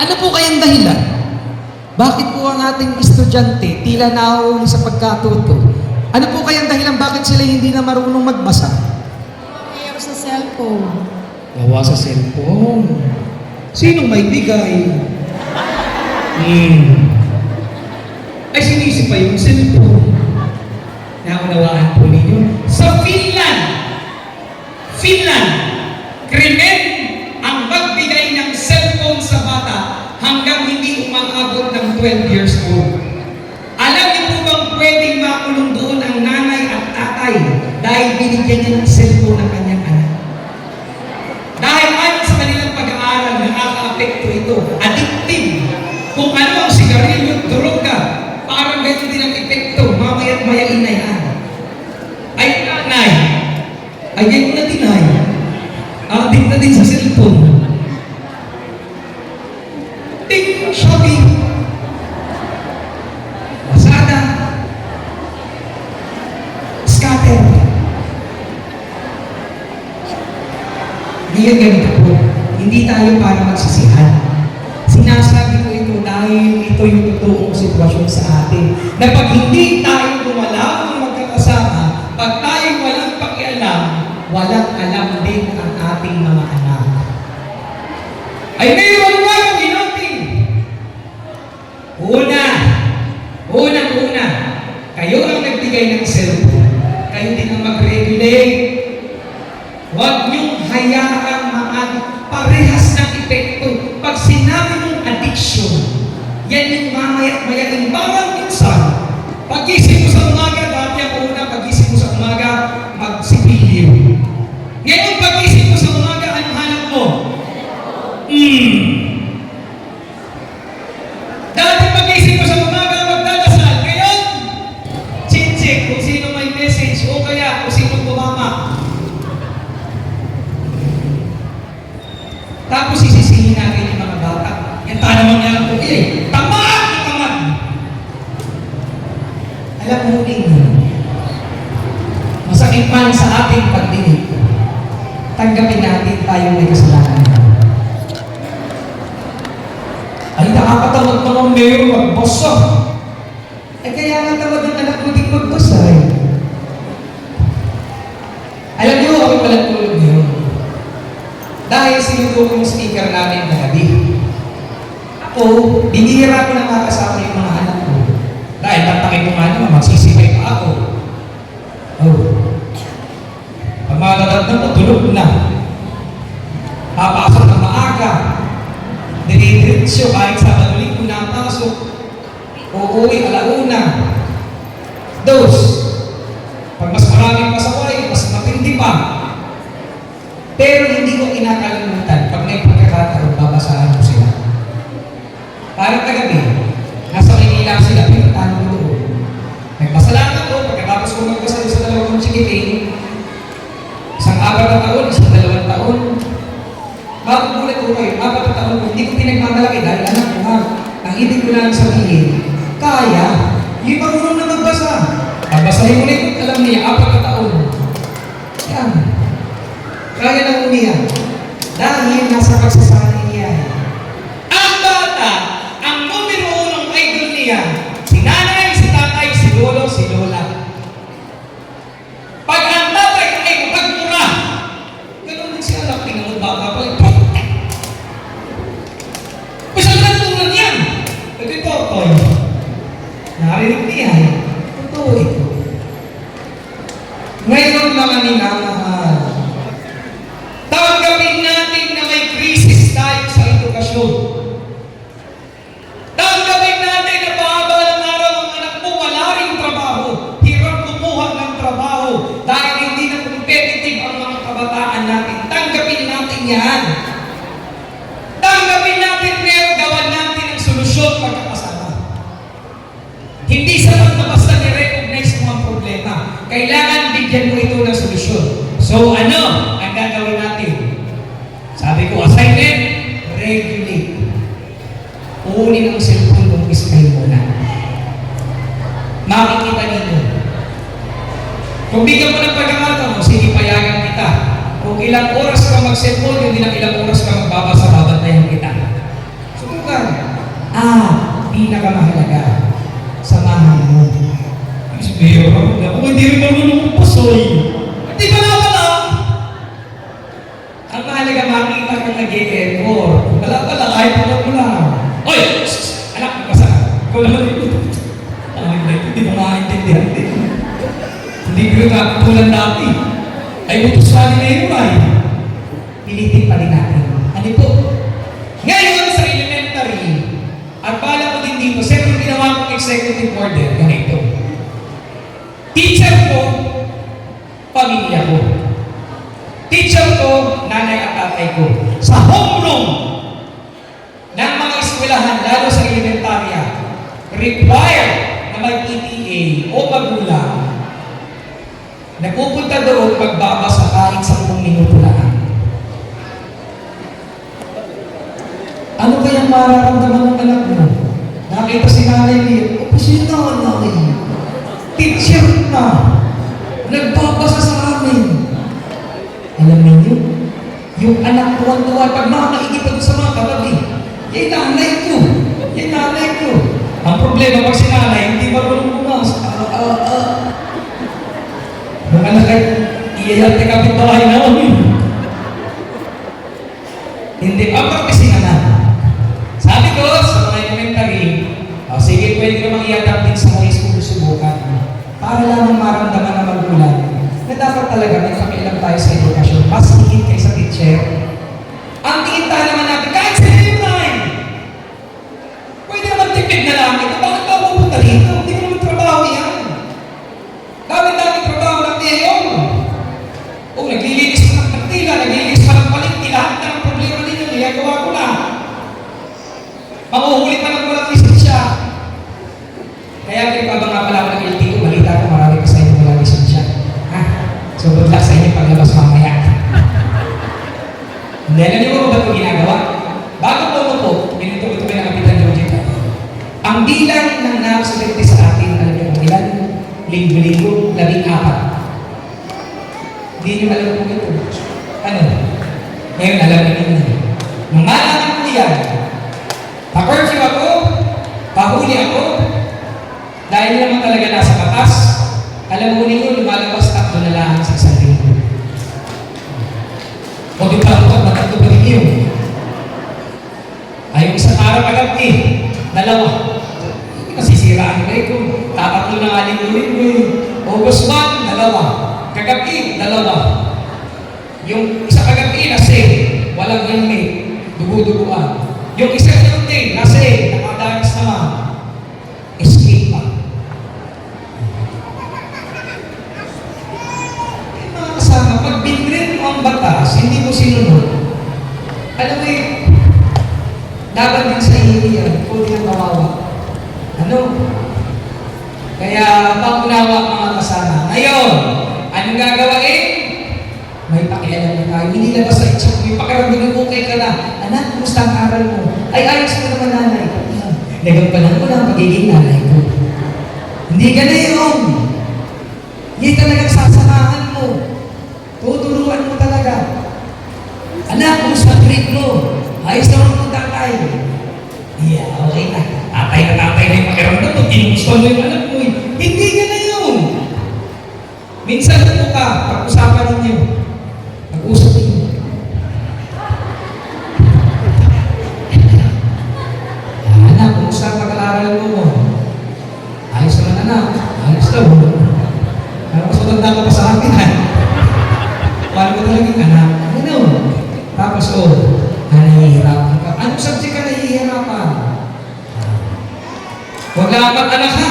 Ano po kayang dahilan? Bakit po ang ating estudyante tila nahuhuli sa pagkatuto? Ano po kayang dahilan bakit sila hindi na marunong magbasa? Mayor sa cellphone. Gawa sa cellphone. Sinong may bigay? Hmm. Ay, sinisip pa yung cellphone. Naunawaan po ninyo. Sa Finland, Finland, krimen 12 years old. Alam niyo po bang pwedeng makulong doon ang nanay at tatay dahil binigyan niya ng cellphone ng kanyang anak? Dahil ayon sa kanilang pag-aaral, nakaka-apekto ito. Addictive. Kung ano ang sigarilyo, droga, parang ganyan din ang epekto. Na yan. Ay, nanay. Ay. Addict na din sa cellphone. Ting, Shopee. Lazada. Scatter. Hindi yan ganito po. Hindi tayo para magsisihan. Sinasabi ko ito dahil ito yung totoong sitwasyon sa atin. Na pag hindi tayo gumalaw ng magkakasama, pag tayo walang pakialam, walang alam din ang ating mga anak. Ay mayroon Hmm. Dati pagising mo sa umaga, magdadasal. Ngayon, chichik kung sino may message o kaya kung sino bumama. Tapos sisisihin natin yung mga bata. Yan ta naman yan ang eh. Tamad na tamad. Alam mo din, masakit man sa ating pagdinig, tanggapin natin tayong may kasalanan. Ay, nakakatamad naman mayor magbasa. Eh, kaya nga tamad ang anak mo din magbasa eh. Alam niyo, ako pala tulog ngayon. Ko yung speaker namin na gabi. Ako, binihira ko na makasama yung mga anak ko. Dahil tatakay ko nga naman, magsisipay pa ako. Oh. Pag malalat na mo, tulog na. Papasok ng maaga. Dinidiretso kahit sa manuling ko na pasok. Uuwi alauna. Dos. Pag mas maraming pasaway, mas matindi pa. Pero hindi ko may babasahan ko sila. Parang kagabi, nasa Maynila sila, pinuntahan ko doon. Nagpasalamat ko, pagkatapos ko magbasa doon sa dalawang chikiting, isang apat na taon, isang dalawang taon, bago gulat ko kayo, apat na taon, hindi ko pinagmamalaki dahil anak ko nga, ang ibig ko lang sabihin, kaya, yung marunong na magbasa. Babasahin mo ulit, alam niya, apat na taon. Yan. Kaya na umiyak. Dahil nasa pagsasanay niya. Ang bata, ang numero unong idol niya, si nanay, si tatay, si lolo, si lola. Pag ang tatay ay magmura, ganun din si anak, tingnan mo bata pa, putek! Basta na tulad yan. Ito ito, Toy. Narinig niya, eh. totoo ito. Ngayon mga minamahal, Tanggapin natin na may krisis tayo sa edukasyon. Tanggapin natin na pahabal ng araw ang anak mo, wala rin trabaho. Hirap kumuha ng trabaho dahil hindi na competitive ang mga kabataan natin. Tanggapin natin yan. Tanggapin natin pero gawan natin ang solusyon pagkakasama. Hindi sapat na basta ni-recognize mo ang problema. Kailangan bigyan mo ito ng solusyon. So ano ang gagawin natin? Sabi ko, assignment, regulate. Kunin ang cellphone ng iskay muna. Makikita ninyo. Kung bigyan mo ng pagkakataon, sige payagan kita. Kung ilang oras ka mag-cellphone, hindi na ilang oras ka magbabasa, babatayan kita. Subukan. pinakamahalaga. Samahan mo. Mayor, ako hindi rin marunong magpasoy. Di ba na pala? Ang mahalaga makita ka nag-e-effort. Wala pala, kahit wala mo lang. Oy! shh, Anak, basa. Naman ito. Ay, na ito, di mo maintindihan din. Hindi ko yung katulad dati. Ay, pa ni Mayor ay. Pilitin pa rin natin. Ano po? Ngayon sa elementary, at bala ko din dito, second ginawa kong executive order, ganito. Teacher ko, pamilya ko. Teacher ko, nanay at tatay ko. Sa homeroom ng mga eskwelahan, lalo sa elementarya, required na may PTA o magulang na pupunta doon magbabasa kahit sa 10 minuto lang. Ano kayang mararamdaman ng anak mo? Nakita si nanay niya, o si nanay, teacher na, nagbabasa sa amin. Alam niyo, yung anak ko ang tuwa pag makakaigip ako sa mga katabi, yan nanay ko, yan nanay ko. Ang problema pag si nanay, hindi marunong bumas. Ah, ah, ah. Yung anak ay, iyayate kapit bahay namin. Hindi, ang kasi anak. Sabi ko sa mga elementary, oh, sige, pwede ka mag-i-adapt din sa high school subukan. Para lamang maramdaman ng magulang na dapat talaga may pakialam tayo sa edukasyon. Mas higit kaysa teacher. Ang tingin tayo naman natin, Ang bilang ng nakasagati sa atin, alam niyo kung ilan? Linggo-linggo, labing apat. Hindi niyo alam kung ito. Ano? Ngayon alam niyo na. Nung malaman ko yan, Pa-curfew ako, pahuli ako, dahil naman talaga nasa batas, alam mo ninyo, lumalabas tatlo na lang sa isang linggo. O di ba ako, matatlo pa rin yun. Ay, yung isang araw agad eh, dalawa. Hindi masisiraan ko eh, kung tatatlo na nga linggo-linggo eh. 1, dalawa. Kagabi, dalawa. Yung isa kagabi, nasi, walang helmet, dugo-duguan. Yung isa yun din, nasi, nakadanas naman. Escape pa. Eh, mga kasama, pag binrin mo ang batas, hindi mo sinunod, alam mo eh, dapat din sa iyo yan, kung di ang kawawa. Ano? Kaya, paunawa mga kasama. Ngayon, anong gagawin? May pakialam na tayo. Hindi labas sa itsak. May pakiramdam ng okay ka na. Anak, kumusta ang aral mo? Ay, ayos ko naman nanay. Nagampanan ko na ang pagiging nanay ko. Hindi ka na yun. Hindi talagang sasamahan Anong subject ka nahihirapan? Huwag lang mag-anak ha.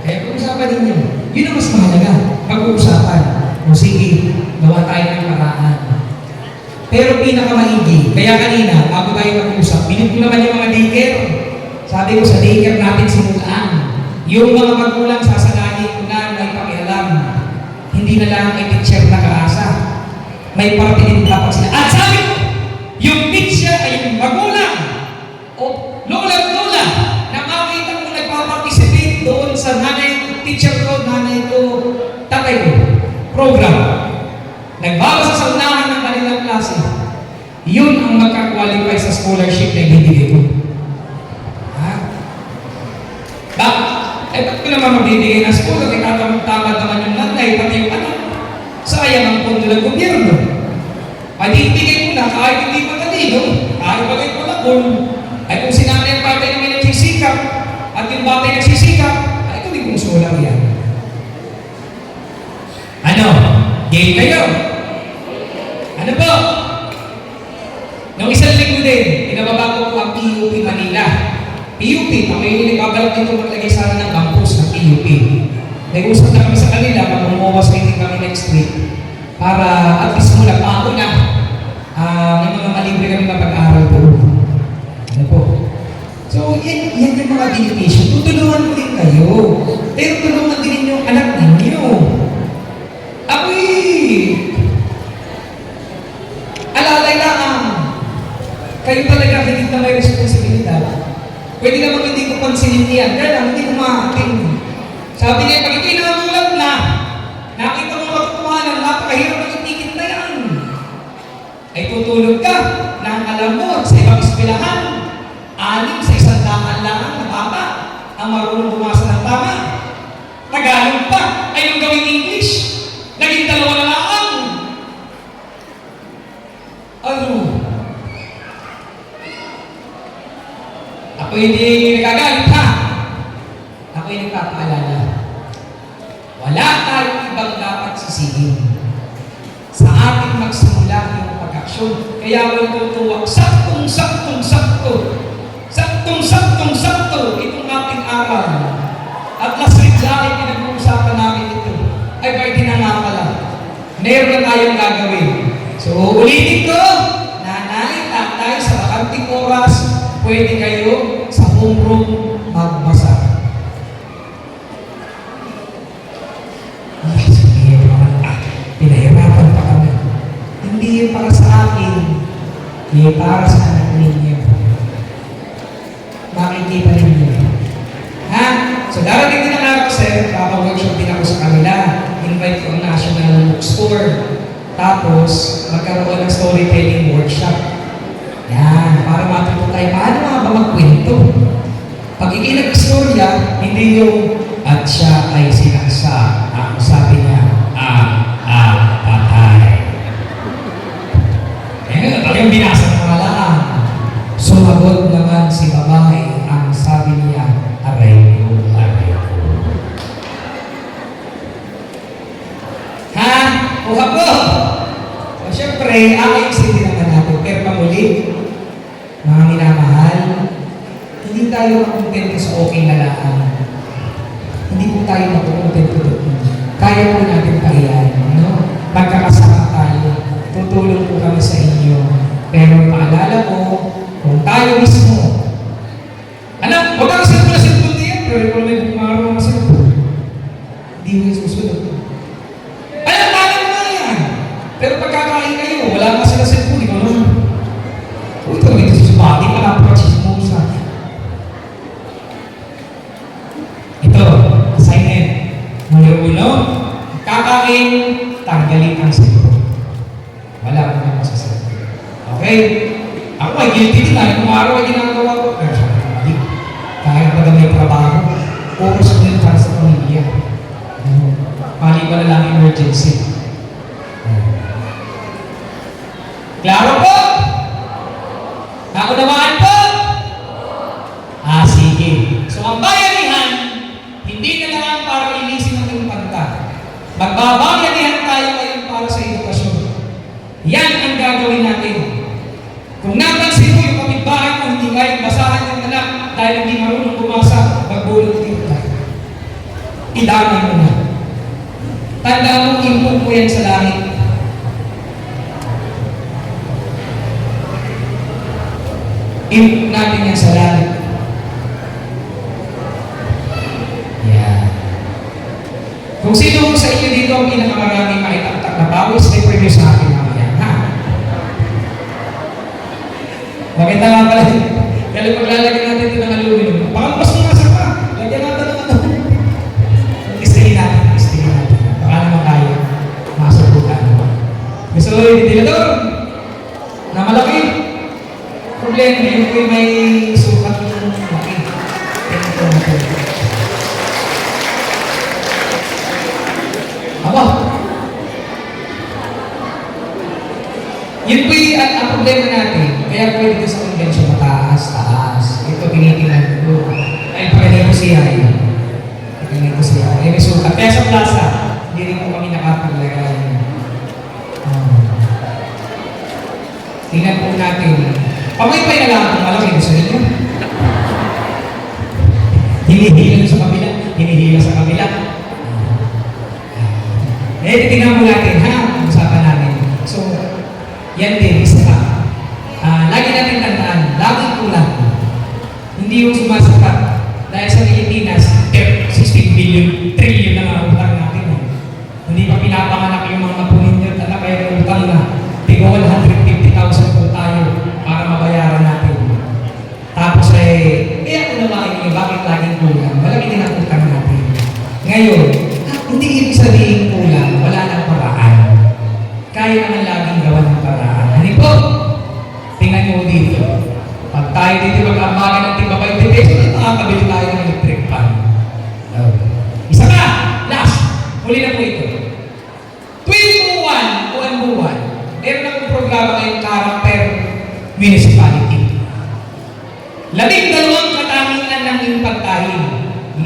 Kaya pag-usapan ninyo. Yun ang mas mahalaga. Pag-uusapan. O sige, gawa tayo ng paraan. Pero pinakamaigi, kaya kanina, bago tayo mag-usap, binit ko naman yung mga daycare. Sabi ko sa daycare natin simulaan. Yung mga magulang sasalahin ko na may pakialam. Hindi na lang kay teacher nakaasa. May parte din dapat sila. At sabi ko, yung mitya ay yung magulang o lola-lola na makita mo nagpaparticipate doon sa nanay, teacher ko, nanay ko, tatay ko, program. Nagbabasa sa unahan ng kanilang klase. Yun ang magkakwalify sa scholarship na ibibigay ko. Ha? Bakit? Eh, ba't ko naman magbibigay ng scholarship? Itatamad naman yung nanay, pati yung anak. Sayang ang palakon. Ay, kung sinanay ang batay naman nagsisikap, at yung batay nagsisikap, ay, kung sulang yan. Ano? Game kayo? Ano po? Noong isang linggo din, pinababa ko ang PUP Manila. PUP, yung nagbabalak dito maglagay sana ng campus ng PUP. Nag-usap na kami sa kanila, mamumuwas meeting kami next week para at least mula pa ako na ah, may mga malibre kami mapag-aaral po. Yan, yan yung mga dedication. Tutulungan ko din kayo. Pero tulungan din yung anak ninyo. Ako'y alalay lang ang kayo talaga higit na may responsibilidad. Pwede naman hindi ko pansinin yan. Kaya lang, hindi ko maating. Sabi niya, pag ito'y nangulat na, nakita mo katotohanan, napakahirap ng itikit na yan. Ay tutulog ka, nang alam mo, sa ibang eskwelahan, anim sa lang na bata ang marunong bumasa ng tama. Tagalog pa, ay yung gawing English. Naging dalawa na lang. Ano? Ako hindi nagagalit ha. Ako yung nagpapaalala. Wala tayong ibang dapat sisihin. Sa ating magsimula yung pag-aksyon. Kaya ako tutuwag, Meron na tayong gagawin. So, ulitin ko, nanay, tatay, sa bakanting oras, pwede kayo sa homeroom magbasa. Hindi yun para sa akin, yun para sa anak ninyo. Makikita ninyo. Ha? So darating din ang araw, sir, papag-workshop din ako sa kanila. Invite ko ang National Bookstore. Tapos, magkaroon ng storytelling workshop. Yan, para matuto tayo, paano nga ba magkwento? Pag ikinag-istorya, hindi yung at siya ay sinaksa. Ang sabi niya, ah, ah, patay. Eh, ano yung binasa ng mga lang? Sumagot naman si babae, ang sabi niya, aray ko, aray ko. Ha? Kuha po! O syempre, ang isipin naman natin, pero pamuli, mga minamahal, hindi tayo makontento sa okay na lang. Hindi po tayo makokontento doon. Kaya po natin pa yan, no? Magkakasama tayo. Tutulong po kami sa inyo. Pero paalala mo, kung tayo mismo, Na lang emergency? Klaro po? Naunawaan po? Ah, sige. So ang bayanihan, hindi na lang para ilisin ang iyong panta. Magbabayanihan tayo ngayon para sa edukasyon. Yan ang gagawin natin. Kung napansin mo yung kapitbahay mo, hindi kayang basahan yung anak dahil hindi marunong bumasa, magbulot dito tayo. Idamay mo na. Tandaan mo, input mo yan sa langit. Input natin yan sa langit. Yan. Kung sino sa inyo dito ang pinakamaraming maitaktak na bawis, may preview sa akin mamaya. Ha? Na nga pala? Kaya paglalagyan Then, hindi ko may sukat ng laki. Aba! Yun po yung ang, problema natin. Kaya pwede ko sa convention mataas, taas. Ito, tinitingnan ko. Ay, pakilay ko si Yaya. Pakilay ko si Yaya. May sukat. Kaya sa plaza, hindi rin po kami nakapaglagay. Um, ah. tingnan po natin Pamay-pay na lang ang alam ko sa inyo. Hinihila sa kabila, hinihila sa kabila. Eh, tingnan mo natin, ha? Usapan natin. So, yan din, isa pa. Uh, lagi natin tandaan, laging kulang. Hindi yung sumasapat. Dahil sa Pilipinas, 16 billion, 3 municipality. Labing dalawang katangian ng iyong pagkain.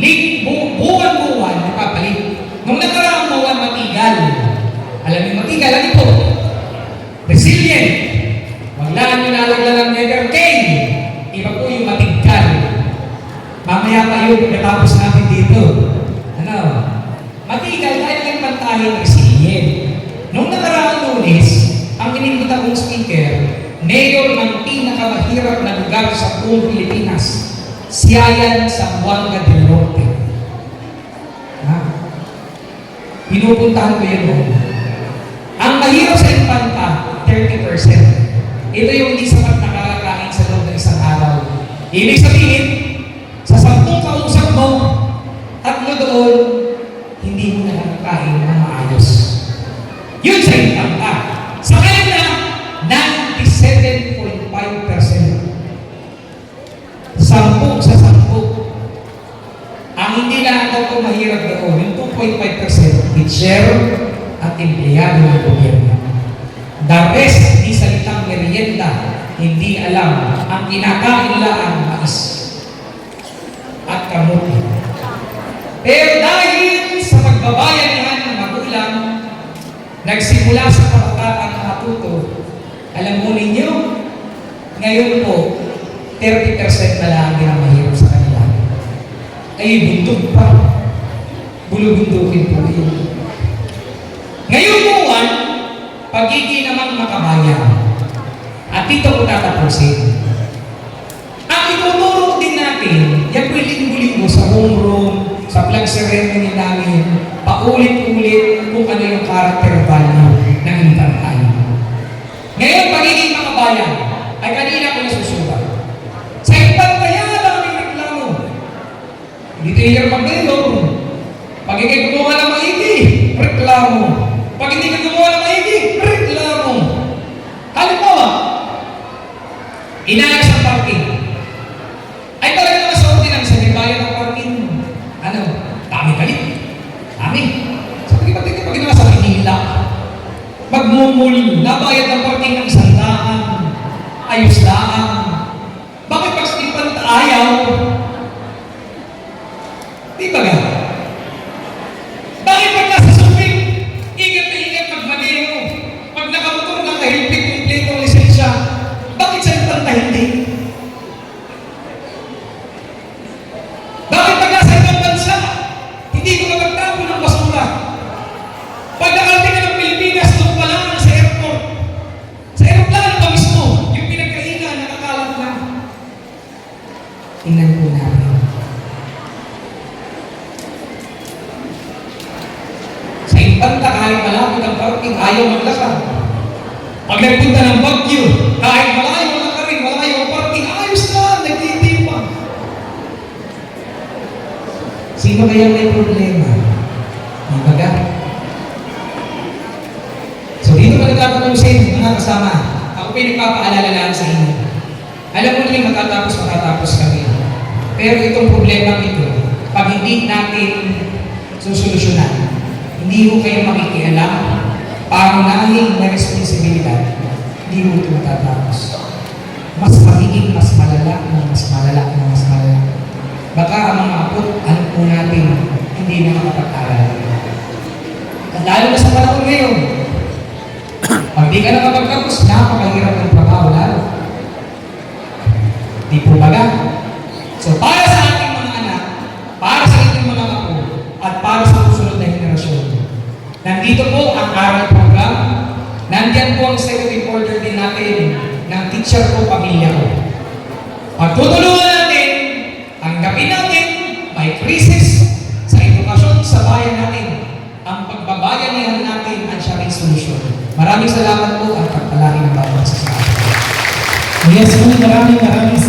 Ling, bu buwan-buwan, napapalit. Nung nakaraang buwan, matigal. Alam niyo, matigal, ano po? Resilient. Wala nyo nalaglan ng nether cane. Iba po yung matigal. Mamaya tayo, pagkatapos natin dito. Ano? Matigal dahil yung pantahin resilient. Nung nakaraang lunes, ang inimbita kong speaker, mayor ng pinakamahirap na lugar sa buong Pilipinas, Siayan, Zamboanga del Norte. Ha? Pinupuntahan ko yun. Ang mahirap sa Infanta, 30%. Ito yung hindi sapat nakakakain sa loob ng isang araw. Ibig sabihin, sa sampung kausap mo, tatlo doon, hindi mo nakakakain ng maayos. Yun sa Infanta. Sa kanya, 97.5%. Sampu sa sampu. Ang hindi lang daw ito mahirap doon, yung 2.5% teacher at empleyado ng gobyerno. The rest, hindi salitang merienda, hindi alam ang kinakain lang mais at kamuti. Pero dahil sa pagbabayanihan ng magulang, nagsimula sa kabataan na matuto, alam mo ninyo, ngayon po, 30% na lang ang mahirap sa kanila. Ay, bundok pa. Bulubundukin po yun. Ngayon po, Juan, pagiging naman makabayan. At dito ko tatapusin. Ang ituturo din natin, yan po linggo-linggo sa homeroom, sa flag ceremony namin, paulit-ulit kung ano yung character value ng infantay. Ngayon, pagiging makabayan, ay kanina ko nasusulat. Sa infantaya, daming reklamo. Dito yung pagdelo. Pag ikay gumawa ng maigi, reklamo. Pag hindi ka gumawa ng maigi, reklamo. Halimbawa, inaayos ang parking. Ay talaga naman sa ordinance, may bayad ng parking. Ano? Dami kalit. Dami. Ko, pag pag nasa Manila, magmumul, nabayad ng parking ng isang daan. Ayos lang. Bakit pag ayaw? Di ba ga? Bakit pag nasa suping, ingat na ingat magmaneho? Pag nakamotor na kahilpit kumpleto ang lisensya, bakit sa ibang hindi? Bakit pag nasa ibang bansa, hindi ko na magtapo ng basura? Pag nakarating ka ng Pilipinas, doon pa lang sa airport. Sa aeroplano pa mismo, yung pinagkainan, nakakalat na. Tingnan po natin. Sa Infanta, kahit malapit ang parking, ayaw maglakad. Pag nagpunta ng Baguio, kahit malayo na ka rin, malayo ang parking, ayos na, nagtitipang. Sino kaya may problema? Di ba ga? So dito pa nagkakalusin, mga kasama. Ako pinagpapaalala lang sa inyo. Alam mo nila matatapos, matatapos kami. Pero itong problema ito, pag hindi natin susolusyonan, hindi mo kayo makikialam, pangunahing na responsibilidad hindi mo ito matatapos. Mas magiging mas malala mas malala mas malala. Baka ang mga apo, ano po natin, hindi na makapag-aral. At lalo na sa panahon ngayon, pag di ka nakapagtapos, napakahirap ng trabaho lalo. Di po baga? So para sa ating mga anak, para sa ating mga apo, at para sa susunod na henerasyon, nandito po ang aral program, nandyan po ang second order din natin ng teacher ko, pamilya ko. Pagtutulungan Maraming salamat po at pagpalain ng bawat isa sa atin. Yes po, maraming maraming salamat.